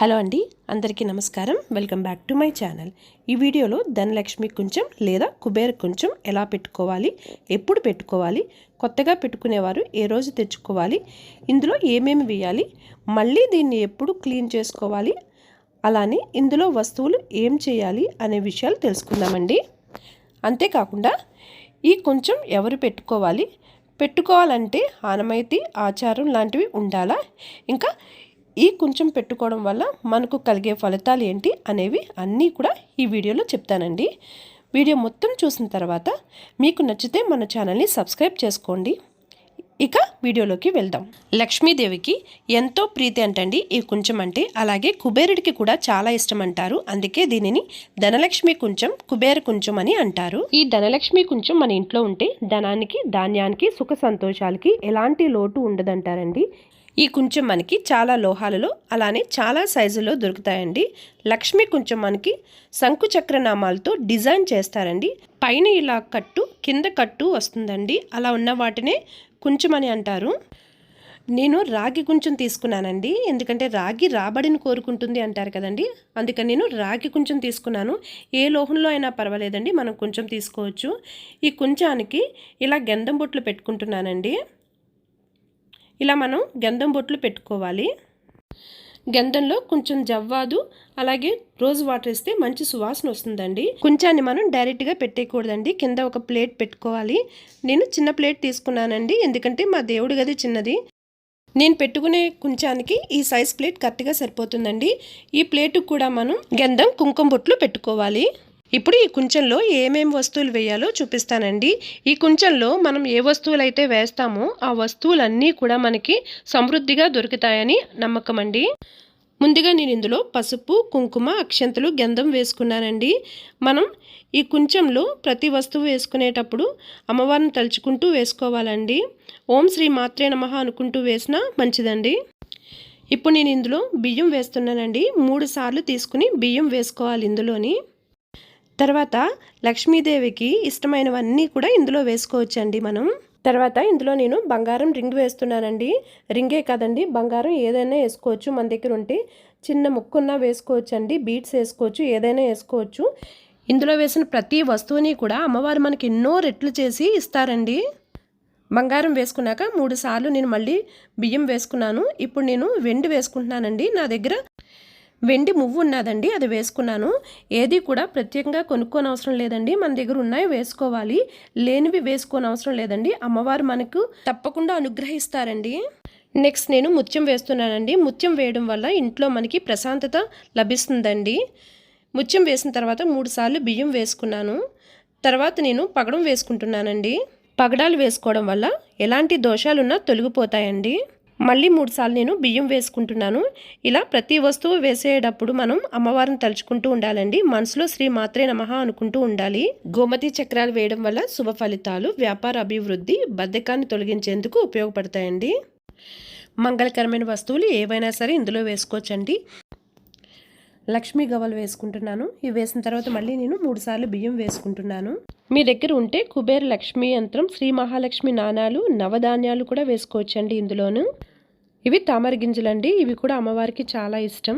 Hello అండి అందరికీ నమస్కారం. Welcome back to my channel. ఈ వీడియోలో ధనలక్ష్మి కొంచెం లేదా కుబేర కొంచెం ఎలా పెట్టుకోవాలి ఎప్పుడు పెట్టుకోవాలి కొత్తగా పెట్టుకునేవారు ఏ రోజు తెచ్చుకోవాలి ఇందులో ఏమేమి వేయాలి మళ్ళీ దీన్ని ఎప్పుడు క్లీన్ చేసుకోవాలి అలానే ఇందులో వస్తువులు ఏం చేయాలి అనే విషయాలు తెలుసుకుందామండి. అంతేకాకుండా ఈ కొంచెం ఎవరు పెట్టుకోవాలి పెట్టుకోవాలంటే ఆనమైతి ఆచారం లాంటివి ఉండాలా? ఇంకా ఈ కొంచెం పెట్టుకోవడం వల్ల మనకు కలిగే ఫలితాలు ఏంటి అనేవి అన్నీ కూడా ఈ వీడియోలో చెప్తానండి. వీడియో మొత్తం చూసిన తర్వాత మీకు నచ్చితే మన ఛానల్ని సబ్స్క్రైబ్ చేసుకోండి. ఇక వీడియోలోకి వెళ్దాం. లక్ష్మీదేవికి ఎంతో ప్రీతి అంటండి ఈ కుంచం అంటే. అలాగే కుబేరుడికి కూడా చాలా ఇష్టం అంటారు. అందుకే దీనిని ధనలక్ష్మి కుంచం కుబేర కుంచం అని అంటారు. ఈ ధనలక్ష్మి కుంచం మన ఇంట్లో ఉంటే ధనానికి ధాన్యానికి సుఖ సంతోషాలకి ఎలాంటి లోటు ఉండదంటారండి? ఈ కొంచెం మనకి చాలా లోహాలలో అలానే చాలా సైజులో దొరుకుతాయండి. లక్ష్మి కొంచెం మనకి శంకు చక్రనామాలతో డిజైన్ చేస్తారండి. పైన ఇలా కట్టు కింద కట్టు వస్తుందండి. అలా ఉన్న వాటినే కొంచెం అని అంటారు. నేను రాగి కొంచెం తీసుకున్నానండి. ఎందుకంటే రాగి రాబడిని కోరుకుంటుంది అంటారు కదండి. అందుకని నేను రాగి కొంచెం తీసుకున్నాను. ఏ లోహంలో అయినా పర్వాలేదండి. మనం కొంచెం తీసుకోవచ్చు. ఈ కొంచానికి ఇలా గంధం బొట్లు పెట్టుకుంటున్నానండి. ఇలా మనం గంధం బొట్లు పెట్టుకోవాలి. గంధంలో కొంచెం జవ్వాదు అలాగే రోజ్ వాటర్ ఇస్తే మంచి సువాసన వస్తుందండి. కొంచాన్ని మనం డైరెక్ట్గా పెట్టేయకూడదండి. కింద ఒక ప్లేట్ పెట్టుకోవాలి. నేను చిన్న ప్లేట్ తీసుకున్నానండి ఎందుకంటే మా దేవుడి గది చిన్నది. నేను పెట్టుకునే కుంచానికి ఈ సైజ్ ప్లేట్ కరెక్ట్గా సరిపోతుందండి. ఈ ప్లేటుకు కూడా మనం గంధం కుంకుమ బొట్లు పెట్టుకోవాలి. ఇప్పుడు ఈ కుంచెంలో ఏమేమి వస్తువులు వేయాలో చూపిస్తానండి. ఈ కుంచెంలో మనం ఏ వస్తువులు అయితే వేస్తామో ఆ వస్తువులన్నీ కూడా మనకి సమృద్ధిగా దొరుకుతాయని నమ్మకం అండి. ముందుగా నేను ఇందులో పసుపు కుంకుమ అక్షంతలు గంధం వేసుకున్నానండి. మనం ఈ కుంచెంలో ప్రతి వస్తువు వేసుకునేటప్పుడు అమ్మవారిని తలుచుకుంటూ వేసుకోవాలండి. ఓం శ్రీ మాత్రే నమ అనుకుంటూ వేసినా మంచిదండి. ఇప్పుడు నేను ఇందులో బియ్యం వేస్తున్నానండి. మూడు సార్లు తీసుకుని బియ్యం వేసుకోవాలి ఇందులోని. తర్వాత లక్ష్మీదేవికి ఇష్టమైనవన్నీ కూడా ఇందులో వేసుకోవచ్చండి మనం. తర్వాత ఇందులో నేను బంగారం రింగ్ వేస్తున్నానండి. రింగే కాదండి బంగారం ఏదైనా వేసుకోవచ్చు. మన దగ్గర ఉంటే చిన్న ముక్కున్నా వేసుకోవచ్చు అండి బీట్స్ వేసుకోవచ్చు ఏదైనా వేసుకోవచ్చు. ఇందులో వేసిన ప్రతి వస్తువుని కూడా అమ్మవారు మనకి ఎన్నో రెట్లు చేసి ఇస్తారండి. బంగారం వేసుకున్నాక మూడు సార్లు నేను మళ్ళీ బియ్యం వేసుకున్నాను. ఇప్పుడు నేను వెండి వేసుకుంటున్నానండి. నా దగ్గర వెండి మువ్వు ఉన్నదండి అది వేసుకున్నాను. ఏది కూడా ప్రత్యేకంగా కొనుక్కోని అవసరం లేదండి. మన దగ్గర ఉన్నాయి వేసుకోవాలి. లేనివి వేసుకోని అవసరం లేదండి. అమ్మవారు మనకు తప్పకుండా అనుగ్రహిస్తారండి. నెక్స్ట్ నేను ముత్యం వేస్తున్నానండి. ముత్యం వేయడం వల్ల ఇంట్లో మనకి ప్రశాంతత లభిస్తుందండి. ముత్యం వేసిన తర్వాత మూడు సార్లు బియ్యం వేసుకున్నాను. తర్వాత నేను పగడం వేసుకుంటున్నానండి. పగడాలు వేసుకోవడం వల్ల ఎలాంటి దోషాలున్నా తొలగిపోతాయండి. మళ్ళీ మూడుసార్లు నేను బియ్యం వేసుకుంటున్నాను. ఇలా ప్రతి వస్తువు వేసేటప్పుడు మనం అమ్మవారిని తలుచుకుంటూ ఉండాలండి. మనసులో శ్రీ మాత్రే నమః అనుకుంటూ ఉండాలి. గోమతి చక్రాలు వేయడం వల్ల శుభ ఫలితాలు వ్యాపార అభివృద్ధి బద్ధకాన్ని తొలగించేందుకు ఉపయోగపడతాయండి. మంగళకరమైన వస్తువులు ఏవైనా సరే ఇందులో వేసుకోవచ్చండి. లక్ష్మీ గవ్వలు వేసుకుంటున్నాను. ఇవి వేసిన తర్వాత మళ్ళీ నేను మూడుసార్లు బియ్యం వేసుకుంటున్నాను. మీ దగ్గర ఉంటే కుబేర లక్ష్మీ యంత్రం శ్రీ మహాలక్ష్మి నాణాలు నవధాన్యాలు కూడా వేసుకోవచ్చండి ఇందులోను. ఇవి తామర గింజలండి. ఇవి కూడా అమ్మవారికి చాలా ఇష్టం.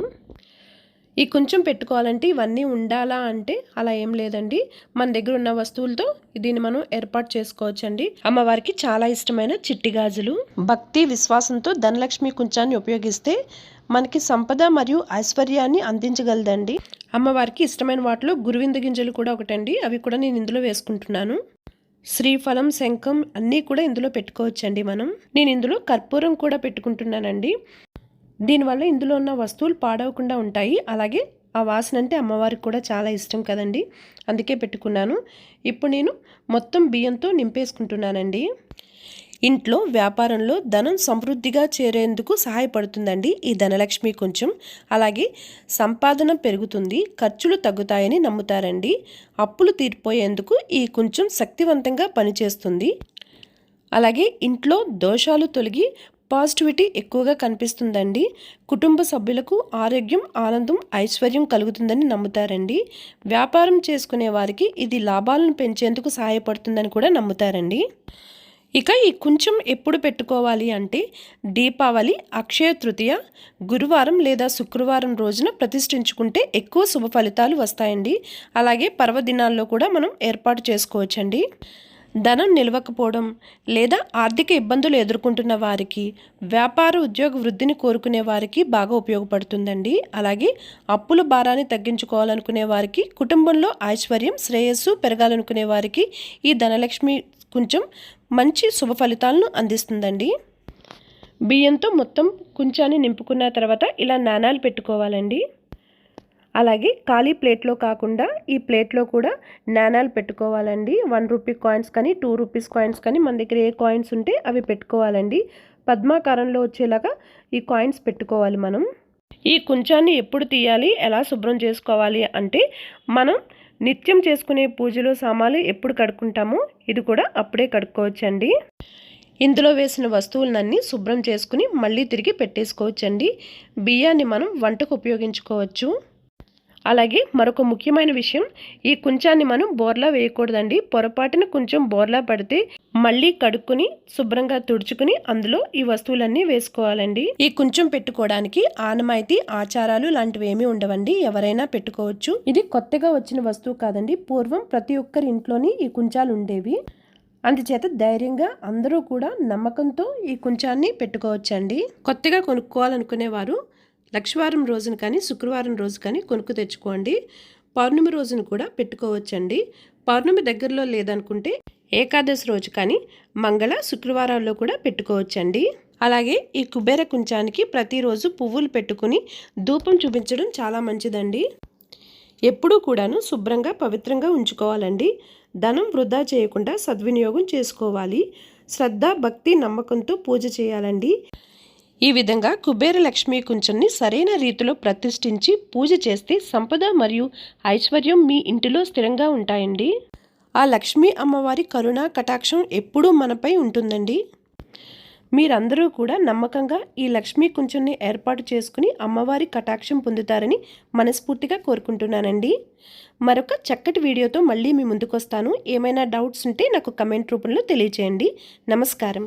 ఈ కొంచెం పెట్టుకోవాలంటే ఇవన్నీ ఉండాలా అంటే అలా ఏం లేదండి. మన దగ్గర ఉన్న వస్తువులతో దీన్ని మనం ఏర్పాటు చేసుకోవచ్చండి. అమ్మవారికి చాలా ఇష్టమైన చిట్టి గాజులు. భక్తి విశ్వాసంతో ధనలక్ష్మి కుంచాన్ని ఉపయోగిస్తే మనకి సంపద మరియు ఐశ్వర్యాన్ని అందించగలదండి. అమ్మవారికి ఇష్టమైన వాటిలో గురువింద గింజలు కూడా ఒకటండి. అవి కూడా నేను ఇందులో వేసుకుంటున్నాను. శ్రీఫలం శంఖం అన్నీ కూడా ఇందులో పెట్టుకోవచ్చండి మనం. నేను ఇందులో కర్పూరం కూడా పెట్టుకుంటున్నానండి. దీనివల్ల ఇందులో ఉన్న వస్తువులు పాడవకుండా ఉంటాయి. అలాగే ఆ వాసన అంటే అమ్మవారికి కూడా చాలా ఇష్టం కదండి. అందుకే పెట్టుకున్నాను. ఇప్పుడు నేను మొత్తం బియ్యంతో నింపేసుకుంటున్నానండి. ఇంట్లో వ్యాపారంలో ధనం సమృద్ధిగా చేరేందుకు సహాయపడుతుందండి ఈ ధనలక్ష్మి కొంచెం. అలాగే సంపాదన పెరుగుతుంది ఖర్చులు తగ్గుతాయని నమ్ముతారండి. అప్పులు తీరిపోయేందుకు ఈ కొంచెం శక్తివంతంగా పనిచేస్తుంది. అలాగే ఇంట్లో దోషాలు తొలగి పాజిటివిటీ ఎక్కువగా కనిపిస్తుందండి. కుటుంబ సభ్యులకు ఆరోగ్యం ఆనందం ఐశ్వర్యం కలుగుతుందని నమ్ముతారండి. వ్యాపారం చేసుకునే వారికి ఇది లాభాలను పెంచేందుకు సహాయపడుతుందని కూడా నమ్ముతారండి. ఇక ఈ కొంచెం ఎప్పుడు పెట్టుకోవాలి అంటే దీపావళి అక్షయ తృతీయ గురువారం లేదా శుక్రవారం రోజున ప్రతిష్ఠించుకుంటే ఎక్కువ శుభ ఫలితాలు వస్తాయండి. అలాగే పర్వదినాల్లో కూడా మనం ఏర్పాటు చేసుకోవచ్చండి. ధనం నిలవకపోవడం లేదా ఆర్థిక ఇబ్బందులు ఎదుర్కొంటున్న వారికి వ్యాపార ఉద్యోగ వృద్ధిని కోరుకునే వారికి బాగా ఉపయోగపడుతుందండి. అలాగే అప్పుల భారాన్ని తగ్గించుకోవాలనుకునే వారికి కుటుంబంలో ఐశ్వర్యం శ్రేయస్సు పెరగాలనుకునే వారికి ఈ ధనలక్ష్మి కొంచెం మంచి శుభ ఫలితాలను అందిస్తుందండి. బియ్యంతో మొత్తం కుంచాన్ని నింపుకున్న తర్వాత ఇలా నాణాలు పెట్టుకోవాలండి. అలాగే ఖాళీ ప్లేట్లో కాకుండా ఈ ప్లేట్లో కూడా నాణాలు పెట్టుకోవాలండి. వన్ రూపీ కాయిన్స్ కానీ టూ రూపీస్ కాయిన్స్ కానీ మన దగ్గర ఏ కాయిన్స్ ఉంటే అవి పెట్టుకోవాలండి. పద్మాకారంలో వచ్చేలాగా ఈ కాయిన్స్ పెట్టుకోవాలి మనం. ఈ కుంచాన్ని ఎప్పుడు తీయాలి ఎలా శుభ్రం చేసుకోవాలి అంటే మనం నిత్యం చేసుకునే పూజలు సామాలు ఎప్పుడు కడుక్కుంటామో ఇది కూడా అప్పుడే కడుక్కోవచ్చండి. ఇందులో వేసిన వస్తువులన్నీ శుభ్రం చేసుకుని మళ్ళీ తిరిగి పెట్టేసుకోవచ్చండి. బియ్యాన్ని మనం వంటకు ఉపయోగించుకోవచ్చు. అలాగే మరొక ముఖ్యమైన విషయం ఈ కుంచాన్ని మనం బోర్లా వేయకూడదండి. పొరపాటున కొంచెం బోర్లా పడితే మళ్ళీ కడుక్కుని శుభ్రంగా తుడుచుకుని అందులో ఈ వస్తువులన్నీ వేసుకోవాలండి. ఈ కొంచెం పెట్టుకోవడానికి ఆనమాయితీ ఆచారాలు లాంటివి ఏమీ ఉండవండి. ఎవరైనా పెట్టుకోవచ్చు. ఇది కొత్తగా వచ్చిన వస్తువు కాదండి. పూర్వం ప్రతి ఒక్కరి ఇంట్లోని ఈ కుంచాలు ఉండేవి. అందుచేత ధైర్యంగా అందరూ కూడా నమ్మకంతో ఈ కుంచాన్ని పెట్టుకోవచ్చండి. కొత్తగా కొనుక్కోవాలనుకునేవారు లక్షవారం రోజున కానీ శుక్రవారం రోజు కానీ కొనుక్కు తెచ్చుకోండి. పౌర్ణమి రోజున కూడా పెట్టుకోవచ్చండి. పౌర్ణమి దగ్గరలో లేదనుకుంటే ఏకాదశి రోజు కానీ మంగళ శుక్రవారాల్లో కూడా పెట్టుకోవచ్చండి. అలాగే ఈ కుబేర కుంచానికి ప్రతిరోజు పువ్వులు పెట్టుకుని ధూపం చూపించడం చాలా మంచిదండి. ఎప్పుడూ కూడాను శుభ్రంగా పవిత్రంగా ఉంచుకోవాలండి. ధనం వృధా చేయకుండా సద్వినియోగం చేసుకోవాలి. శ్రద్ధ భక్తి నమ్మకంతో పూజ చేయాలండి. ఈ విధంగా కుబేర లక్ష్మీ కుంచన్ని సరైన రీతిలో ప్రతిష్ఠించి పూజ చేస్తే సంపద మరియు ఐశ్వర్యం మీ ఇంటిలో స్థిరంగా ఉంటాయండి. ఆ లక్ష్మీ అమ్మవారి కరుణ కటాక్షం ఎప్పుడూ మనపై ఉంటుందండి. మీరందరూ కూడా నమ్మకంగా ఈ లక్ష్మీ కుంచన్ని ఏర్పాటు చేసుకుని అమ్మవారి కటాక్షం పొందుతారని మనస్ఫూర్తిగా కోరుకుంటున్నానండి. మరొక చక్కటి వీడియోతో మళ్ళీ మీ ముందుకు వస్తాను ఏమైనా డౌట్స్ ఉంటే నాకు కమెంట్ రూపంలో తెలియచేయండి. నమస్కారం.